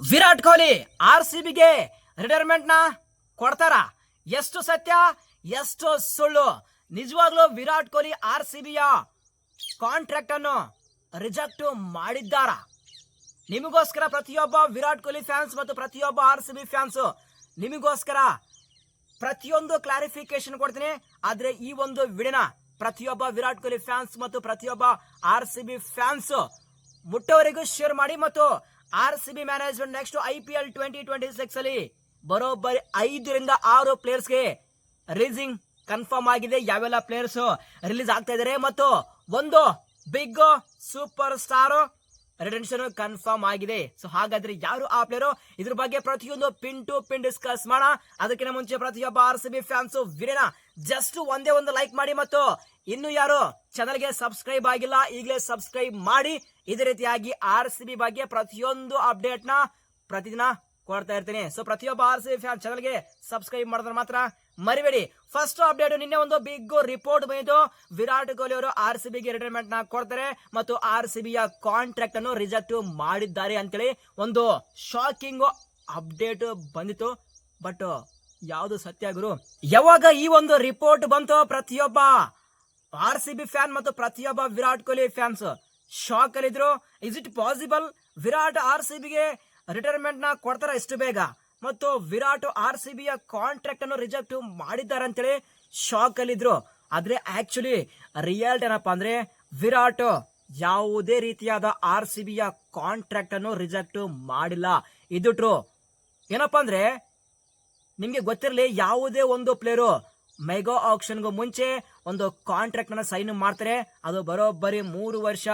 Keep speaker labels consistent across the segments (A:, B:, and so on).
A: Virat Kohli R C ಬಿಗೆ ರಿಟೈರ್ಮೆಂಟ್ನ ಕೊಡ್ತಾರ? ಎಷ್ಟು ಸತ್ಯ, ಎಷ್ಟು ಸುಳ್ಳು? ನಿಜವಾಗ್ಲೂ ವಿರಾಟ್ ಕೊಹ್ಲಿ ಆರ್ ಸಿ ಬಿಯ ಕಾಂಟ್ರಾಕ್ಟ್ ಅನ್ನು ರಿಜೆಕ್ಟ್ ಮಾಡಿದ್ದಾರ? ನಿಮಗೋಸ್ಕರ ಪ್ರತಿಯೊಬ್ಬ ವಿರಾಟ್ ಕೊಹ್ಲಿ ಫ್ಯಾನ್ಸ್ ಮತ್ತು ಪ್ರತಿಯೊಬ್ಬ ಆರ್ ಸಿ ಬಿ ಫ್ಯಾನ್ಸ್ ನಿಮಗೋಸ್ಕರ ಪ್ರತಿಯೊಂದು ಕ್ಲಾರಿಫಿಕೇಶನ್ ಕೊಡ್ತೀನಿ. ಆದರೆ ಈ ಒಂದು ವಿಡಿನ ಪ್ರತಿಯೊಬ್ಬ ವಿರಾಟ್ ಕೊಹ್ಲಿ ಫ್ಯಾನ್ಸ್ ಮತ್ತು ಪ್ರತಿಯೊಬ್ಬ ಆರ್ ಸಿ ಬಿ ಫ್ಯಾನ್ಸ್ ಮುಟ್ಟವರಿಗೂ ಶೇರ್ ಮಾಡಿ ಮತ್ತು R C B management next I P L twenty twenty six ಅಲ್ಲಿ ಬರೋಬ್ಬರಿ ಐದರಿಂದ ಆರು ಪ್ಲೇಯರ್ಸ್ಗೆ ರಿಲೀಸಿಂಗ್ ಕನ್ಫರ್ಮ್ ಆಗಿದೆ. ಯಾವೆಲ್ಲ ಪ್ಲೇಯರ್ಸ್ ರಿಲೀಸ್ ಆಗ್ತಾ ಇದಾರೆ? ಮತ್ತು ಒಂದು big super star retention confirm ಆಗಿದೆ. ಸೊ ಹಾಗಾದ್ರೆ ಯಾರು ಆ ಪ್ಲೇಯರು ಇದ್ರ ಬಗ್ಗೆ ಪ್ರತಿಯೊಂದು ಪಿನ್ ಟು ಪಿನ್ ಡಿಸ್ಕಸ್ ಮಾಡ ಅದಕ್ಕಿಂತ ಮುಂಚೆ ಪ್ರತಿಯೊಬ್ಬ ಆರ್ ಸಿ ಬಿ ಫ್ಯಾನ್ಸ್ ವಿರೇನ ಜಸ್ಟ್ ಒಂದೇ ಒಂದು ಲೈಕ್ ಮಾಡಿ ಮತ್ತು ಇನ್ನು ಯಾರು ಚಾನಲ್ಗೆ ಸಬ್ಸ್ಕ್ರೈಬ್ ಆಗಿಲ್ಲ, ಈಗಲೇ ಸಬ್ಸ್ಕ್ರೈಬ್ ಮಾಡಿ. ಇದೇ ರೀತಿಯಾಗಿ ಆರ್ ಸಿ ಬಿ ಬಗ್ಗೆ ಪ್ರತಿಯೊಂದು ಅಪ್ಡೇಟ್ನ ಪ್ರತಿದಿನ ಕೊಡ್ತಾ ಇರ್ತೀನಿ. ಸೊ ಪ್ರತಿಯೊಬ್ಬ ಆರ್ ಸಿ ಬಿ ಫ್ಯಾನ್ ಚಾನಲ್ಗೆ ಸಬ್ಸ್ಕ್ರೈಬ್ ಮಾಡಿದ್ರೆ ಮಾತ್ರ ಮರಿಬೇಡಿ. ಫಸ್ಟ್ ಅಪ್ಡೇಟ್ ನಿನ್ನೆ ಒಂದು ಬಿಗ್ ರಿಪೋರ್ಟ್ ಬಂದಿತ್ತು ವಿರಾಟ್ ಕೊಹ್ಲಿ ಅವರು ಆರ್ ಸಿ ಬಿಗೆ ರಿಟೈರ್ಮೆಂಟ್ನ ಕೊಡ್ತಾರೆ ಮತ್ತು ಆರ್ ಸಿ ಬಿಯ ಕಾಂಟ್ರಾಕ್ಟ್ ಅನ್ನು ರಿಜೆಕ್ಟ್ ಮಾಡಿದ್ದಾರೆ ಅಂತೇಳಿ ಒಂದು ಶಾಕಿಂಗ್ ಅಪ್ಡೇಟ್ ಬಂದಿತ್ತು. ಬಟ್ ಯಾವುದು ಸತ್ಯ ಗುರು? ಯಾವಾಗ ಈ ಒಂದು ರಿಪೋರ್ಟ್ ಬಂತು ಪ್ರತಿಯೊಬ್ಬ ಆರ್ ಸಿ ಬಿ ಫ್ಯಾನ್ ಮತ್ತು ಪ್ರತಿಯೊಬ್ಬ Virat Kohli fans shock ಅಲ್ಲಿದ್ರು. Is it possible Virat R C ಬಿಗೆ ರಿಟೈರ್ಮೆಂಟ್ನ ಕೊಡ್ತಾರ? ಇಷ್ಟು ಬೇಗ? ಮತ್ತು ವಿರಾಟ್ ಆರ್ ಸಿ ಬಿಯ ಕಾಂಟ್ರಾಕ್ಟ್ ಅನ್ನು ರಿಜೆಕ್ಟ್ ಮಾಡಿದ್ದಾರೆ ಅಂತೇಳಿ ಶಾಕ್ ಅಲ್ಲಿದ್ರು. ಆದ್ರೆ ಆಕ್ಚುಲಿ ರಿಯಾಲ್ಟ್ ಏನಪ್ಪಾ ಅಂದ್ರೆ ವಿರಾಟ್ ಯಾವುದೇ ರೀತಿಯಾದ ಆರ್ ಸಿ ಬಿಯ ಕಾಂಟ್ರಾಕ್ಟ್ ಅನ್ನು ರಿಜೆಕ್ಟ್ ಮಾಡಿಲ್ಲ. ಇದು ಟ್ರೂ ಏನಪ್ಪ ಅಂದ್ರೆ ನಿಮ್ಗೆ ಗೊತ್ತಿರಲಿ ಯಾವುದೇ ಒಂದು ಪ್ಲೇಯರು ಮೆಗಾ ಆಕ್ಷನ್ಗೂ ಮುಂಚೆ ಒಂದು ಕಾಂಟ್ರಾಕ್ಟ್ ಅನ್ನು ಸೈನ್ ಮಾಡ್ತಾರೆ. ಅದು ಬರೋಬ್ಬರಿ ಮೂರು ವರ್ಷ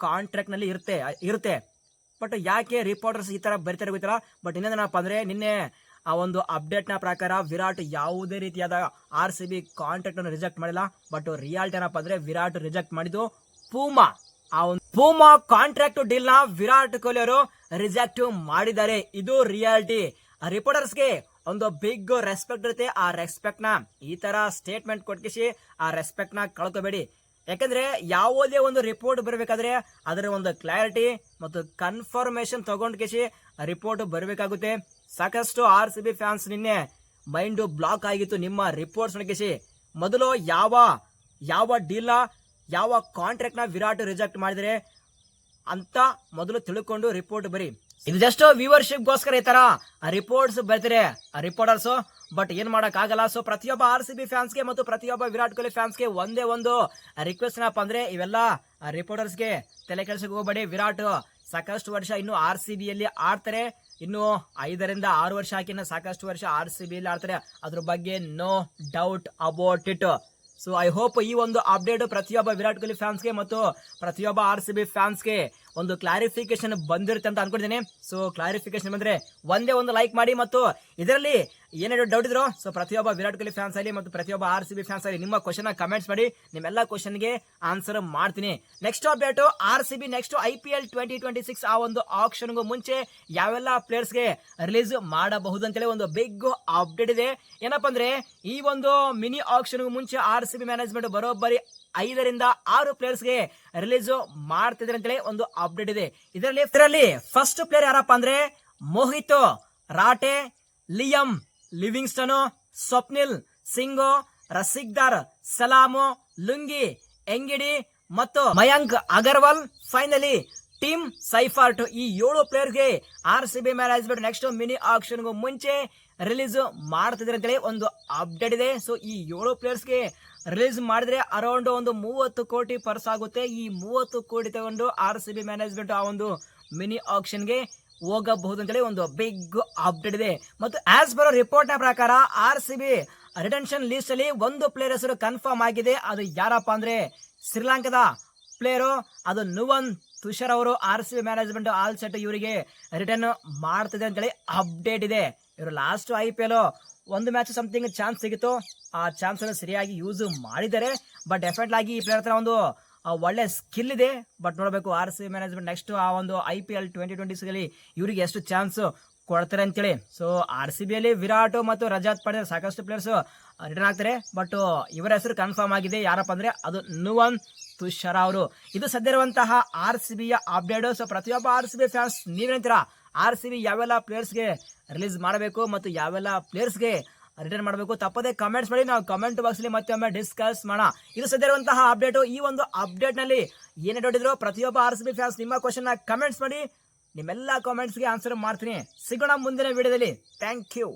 A: ಕಾಂಟ್ರಾಕ್ಟ್ನಲ್ಲಿ ಇರುತ್ತೆ ಇರುತ್ತೆ. ಬಟ್ ಯಾಕೆ ರಿಪೋರ್ಟರ್ಸ್ ಈ ತರ ಬರ್ತಾರೆ ಗೊತ್ತಿಲ್ಲ? ಬಟ್ ಇನ್ನೇನಪ್ಪ ಅಂದರೆ ನಿನ್ನೆ ಆ ಒಂದು ಅಪ್ಡೇಟ್ನ ಪ್ರಕಾರ ವಿರಾಟ್ ಯಾವುದೇ ರೀತಿಯಾದ ಆರ್ ಸಿ ಬಿ ಕಾಂಟ್ರಾಕ್ಟ್ ಅನ್ನು ರಿಜೆಕ್ಟ್ ಮಾಡಿಲ್ಲ. ಬಟ್ ರಿಯಾಲ್ಟಿ ಏನಪ್ಪ ಅಂದರೆ ವಿರಾಟ್ ರಿಜೆಕ್ಟ್ ಮಾಡಿದ್ದು ಪೂಮಾ ಆ ಒಂದು ಪೂಮಾ ಕಾಂಟ್ರಾಕ್ಟ್ ಡೀಲ್ನ ವಿರಾಟ್ ಕೊಹ್ಲಿ ಅವರು ರಿಜೆಕ್ಟ್ ಮಾಡಿದ್ದಾರೆ. ಇದು ರಿಯಾಲಿಟಿ ರಿಪೋರ್ಟರ್ಸ್ಗೆ ಒಂದು ಬಿಗ್ ರೆಸ್ಪೆಕ್ಟ್ ಇರುತ್ತೆ. ಆ ರೆಸ್ಪೆಕ್ಟ್ನ ಈ ತರ ಸ್ಟೇಟ್ಮೆಂಟ್ ಕೊಟ್ಟಿಸಿ ಆ ರೆಸ್ಪೆಕ್ಟ್ನ ಕಳ್ಕೋಬೇಡಿ. ಯಾಕಂದ್ರೆ ಯಾವುದೇ ಒಂದು ರಿಪೋರ್ಟ್ ಬರಬೇಕಾದ್ರೆ ಅದರ ಒಂದು ಕ್ಲಾರಿಟಿ ಮತ್ತು ಕನ್ಫರ್ಮೇಶನ್ ತಗೊಂಡ್ ಕೇಸಿ ರಿಪೋರ್ಟ್ ಬರಬೇಕಾಗುತ್ತೆ. ಸಾಕಷ್ಟು ಆರ್ ಸಿ ಬಿ ಫ್ಯಾನ್ಸ್ ನಿನ್ನೆ ಮೈಂಡ್ ಬ್ಲಾಕ್ ಆಗಿತ್ತು ನಿಮ್ಮ ರಿಪೋರ್ಟ್ಸ್ ಕೇಸಿ ಮೊದಲು ಯಾವ ಯಾವ ಡೀಲ್ ಯಾವ ಕಾಂಟ್ರಾಕ್ಟ್ನ ವಿರಾಟ್ ರಿಜೆಕ್ಟ್ ಮಾಡಿದರೆ ಅಂತ ಮೊದಲು ತಿಳ್ಕೊಂಡು ರಿಪೋರ್ಟ್ ಬರಿ. ಇದು ಜಸ್ಟ್ ವ್ಯೂವರ್ಶಿಪ್ ಗೋಸ್ಕರ ಈ ತರ ರಿಪೋರ್ಟ್ಸ್ ಬರ್ತಾರೆ ರಿಪೋರ್ಟರ್ಸ್ ಬಟ್ ಏನ್ ಆಗಲ್ಲ? ಸೊ ಪ್ರತಿಯೊಬ್ಬ ಆರ್ ಸಿ ಬಿ ಫ್ಯಾನ್ಸ್ಗೆ ಮತ್ತು ಪ್ರತಿಯೊಬ್ಬ ವಿರಾಟ್ ಕೊಹ್ಲಿ ಫ್ಯಾನ್ಸ್ಗೆ ಒಂದೇ ಒಂದು ರಿಕ್ವೆಸ್ಟ್ ಏನಪ್ಪ ಅಂದ್ರೆ ಇವೆಲ್ಲ ರಿಪೋರ್ಟರ್ಸ್ಗೆ ತಲೆ ಕೆಲಸಕ್ಕೆ ಹೋಗಬೇಡಿ. ವಿರಾಟ್ ಸಾಕಷ್ಟು ವರ್ಷ ಇನ್ನು ಆರ್ ಸಿ ಬಿಯಲ್ಲಿ ಆಡ್ತಾರೆ. ಇನ್ನು ಐದರಿಂದ ಆರು ವರ್ಷ ಹಾಕಿನ ಸಾಕಷ್ಟು ವರ್ಷ ಆರ್ ಸಿ ಬಿಯಲ್ಲಿ ಆಡ್ತಾರೆ. ಅದ್ರ ಬಗ್ಗೆ no doubt about it so I hope ಈ ಒಂದು ಅಪ್ಡೇಟ್ ಪ್ರತಿಯೊಬ್ಬ ವಿರಾಟ್ ಕೊಹ್ಲಿ ಫ್ಯಾನ್ಸ್ಗೆ ಮತ್ತು ಪ್ರತಿಯೊಬ್ಬ ಆರ್ ಸಿ ಬಿ ಫ್ಯಾನ್ಸ್ಗೆ ಒಂದು ಕ್ಲಾರಿಫಿಕೇಶನ್ ಬಂದಿರುತ್ತೆ ಅಂತ ಅನ್ಕೊಂಡಿದ್ದೀನಿ. ಸೊ ಕ್ಲಾರಿಫಿಕೇಶನ್ ಬಂದ್ರೆ ಒಂದೇ ಒಂದು ಲೈಕ್ ಮಾಡಿ ಮತ್ತು ಇದರಲ್ಲಿ ಏನೇನು ಡೌಟ್ ಇದ್ರು ಸೊ ಪ್ರತಿಯೊಬ್ಬ ವಿರಾಟ್ ಕೊಹ್ಲಿ ಫ್ಯಾನ್ಸ್ ಆಗಲಿ ಮತ್ತು ಪ್ರತಿಯೊಬ್ಬ ಆರ್ ಸಿ ಬಿ ಫ್ಯಾನ್ಸ್ ಆಗಲಿ ನಿಮ್ಮ ಕ್ವಶನ್ ಕಮೆಂಟ್ಸ್ ಮಾಡಿ, ನಿಮ್ಮೆಲ್ಲ ಕ್ವಶನ್ಗೆ ಆನ್ಸರ್ ಮಾಡ್ತೀನಿ. Next update R C B next I P L twenty twenty six ಆ ಒಂದು ಆಪ್ಷನ್ಗೂ ಮುಂಚೆ ಯಾವೆಲ್ಲ ಪ್ಲೇಯರ್ಸ್ಗೆ ರಿಲೀಸ್ ಮಾಡಬಹುದು ಅಂತೇಳಿ ಒಂದು ಬಿಗ್ ಅಪ್ಡೇಟ್ ಇದೆ. ಏನಪ್ಪಾ ಅಂದ್ರೆ ಈ ಒಂದು ಮಿನಿ ಆಪ್ಷನ್ಗೂ ಮುಂಚೆ ಆರ್ ಸಿ ಬಿ ಮ್ಯಾನೇಜ್ಮೆಂಟ್ ಬರೋಬ್ಬರಿ ಐದರಿಂದ ಆರು ಪ್ಲೇಯರ್ಸ್ಗೆ ರಿಲೀಸ್ ಮಾಡ್ತಿದ್ರೆ ಅಂತೇಳಿ ಒಂದು ಅಪ್ಡೇಟ್ ಇದೆ. ಇದರಲ್ಲಿ ಇದರಲ್ಲಿ ಫಸ್ಟ್ ಪ್ಲೇಯರ್ ಯಾರಪ್ಪ ಅಂದ್ರೆ Mohit, Rathee, Liam, Livingstone, Swapnil, Singh, Rasikh Dar Salam Lungi, Ngidi ಮತ್ತು Mayank Agarwal. Finally Tim Seifert ಈ ಏಳು ಪ್ಲೇಯರ್ಗೆ R C B management next mini ಆಕ್ಷನ್ಗೂ ಮುಂಚೆ ರಿಲೀಸ್ ಮಾಡ್ತಿದ್ರೆ ಅಂತೇಳಿ ಒಂದು ಅಪ್ಡೇಟ್ ಇದೆ. ಸೊ ಈ ಏಳು ಪ್ಲೇಯರ್ಸ್ಗೆ ರಿಲೀಸ್ ಮಾಡಿದ್ರೆ ಅರೌಂಡ್ ಒಂದು ಮೂವತ್ತು ಕೋಟಿ ಪರ್ಸ್ ಆಗುತ್ತೆ. ಈ ಮೂವತ್ತು ಕೋಟಿ ತಗೊಂಡು ಆರ್ ಸಿ ಬಿ ಮ್ಯಾನೇಜ್ಮೆಂಟ್ ಆ ಒಂದು ಮಿನಿ ಆಕ್ಷನ್ಗೆ ಹೋಗಬಹುದು ಅಂತೇಳಿ ಒಂದು ಬಿಗ್ ಅಪ್ಡೇಟ್ ಇದೆ. ಮತ್ತು ಆಸ್ ಪರ್ ರಿಪೋರ್ಟ್ನ ಪ್ರಕಾರ R C B retention list ಅಲ್ಲಿ ಒಂದು ಪ್ಲೇಯರ್ ಹೆಸರು ಕನ್ಫರ್ಮ್ ಆಗಿದೆ. ಅದು ಯಾರಪ್ಪ ಅಂದ್ರೆ ಶ್ರೀಲಂಕಾದ ಪ್ಲೇಯರು ಅದು ನುವನ್ ತುಷಾರ್ ಅವರು R C B management all set ಇವರಿಗೆ ರಿಟರ್ನ್ ಮಾಡ್ತಿದೆ ಅಂತೇಳಿ ಅಪ್ಡೇಟ್ ಇದೆ. ಇವರು ಲಾಸ್ಟ್ ಐ ಪಿ ಎಲ್ ಒಂದು ಮ್ಯಾಚ್ ಸಮಥಿಂಗ್ ಚಾನ್ಸ್ ಸಿಗಿತ್ತು. ಆ ಚಾನ್ಸ್ ಅನ್ನು ಸರಿಯಾಗಿ ಯೂಸ್ ಮಾಡಿದ್ದಾರೆ. ಬಟ್ ಡೆಫಿನೆಟ್ ಆಗಿ ಈ ಪ್ಲೇಯರ್ ಹತ್ರ ಒಂದು ಒಳ್ಳೆ ಸ್ಕಿಲ್ ಇದೆ. ಬಟ್ ನೋಡಬೇಕು ಆರ್ ಸಿ ಮ್ಯಾನೇಜ್ಮೆಂಟ್ ನೆಕ್ಸ್ಟ್ ಆ ಒಂದು I P L twenty twenty ಅಲ್ಲಿ ಇವರಿಗೆ ಎಷ್ಟು ಚಾನ್ಸ್ ಕೊಡ್ತಾರೆ ಅಂತೇಳಿ. ಸೊ ಆರ್ ಸಿ ಬಿಯಲ್ಲಿ ವಿರಾಟ್ ಮತ್ತು ರಜಾತ್ ಪಟೇಲ್ ಸಾಕಷ್ಟು ಪ್ಲೇಯರ್ಸ್ ರಿಟರ್ನ್ ಆಗ್ತಾರೆ. ಬಟ್ ಇವರ ಹೆಸರು ಕನ್ಫರ್ಮ್ ಆಗಿದೆ. ಯಾರಪ್ಪ ಅಂದರೆ ಅದು ನುವನ್ ತುಷಾರ ಅವರು. ಇದು ಸದ್ಯ ಇರುವಂತಹ ಆರ್ ಸಿ ಬಿಯ ಅಪ್ಡೇಟ್ ಸೊ ಪ್ರತಿಯೊಬ್ಬ ಆರ್ ಸಿ ಬಿ ಫ್ಯಾನ್ಸ್ ನೀವೇಂತೀರಾ ಆರ್ ಸಿ ಬಿ ಯಾವೆಲ್ಲ ಪ್ಲೇಯರ್ಸ್ಗೆ ರಿಲೀಸ್ ಮಾಡಬೇಕು ಮತ್ತು ಯಾವೆಲ್ಲ ಪ್ಲೇಯರ್ಸ್ಗೆ ರಿಟರ್ನ್ ಮಾಡಬೇಕು ತಪ್ಪದೇ ಕಮೆಂಟ್ಸ್ ಮಾಡಿ ನಾವು ಕಮೆಂಟ್ ಬಾಕ್ಸಲ್ಲಿ ಮತ್ತೊಮ್ಮೆ ಡಿಸ್ಕಸ್ ಮಾಡೋಣ. ಇದು ಸದ್ಯ ಇರುವಂತಹ ಅಪ್ಡೇಟು ಈ ಒಂದು ಅಪ್ಡೇಟ್ನಲ್ಲಿ ಏನೇ ಡೌಟ್ ಪ್ರತಿಯೊಬ್ಬ ಆರ್ ಸಿ ಬಿ ಫ್ಯಾನ್ಸ್ ನಿಮ್ಮ ಕ್ವಶನ್ನ ಕಮೆಂಟ್ಸ್ ಮಾಡಿ ನಿಮ್ಮೆಲ್ಲ ಕಾಮೆಂಟ್ಸ್ಗೆ ಆನ್ಸರ್ ಮಾಡ್ತೀನಿ. ಸಿಗೋಣ ಮುಂದಿನ ವಿಡಿಯೋದಲ್ಲಿ. Thank you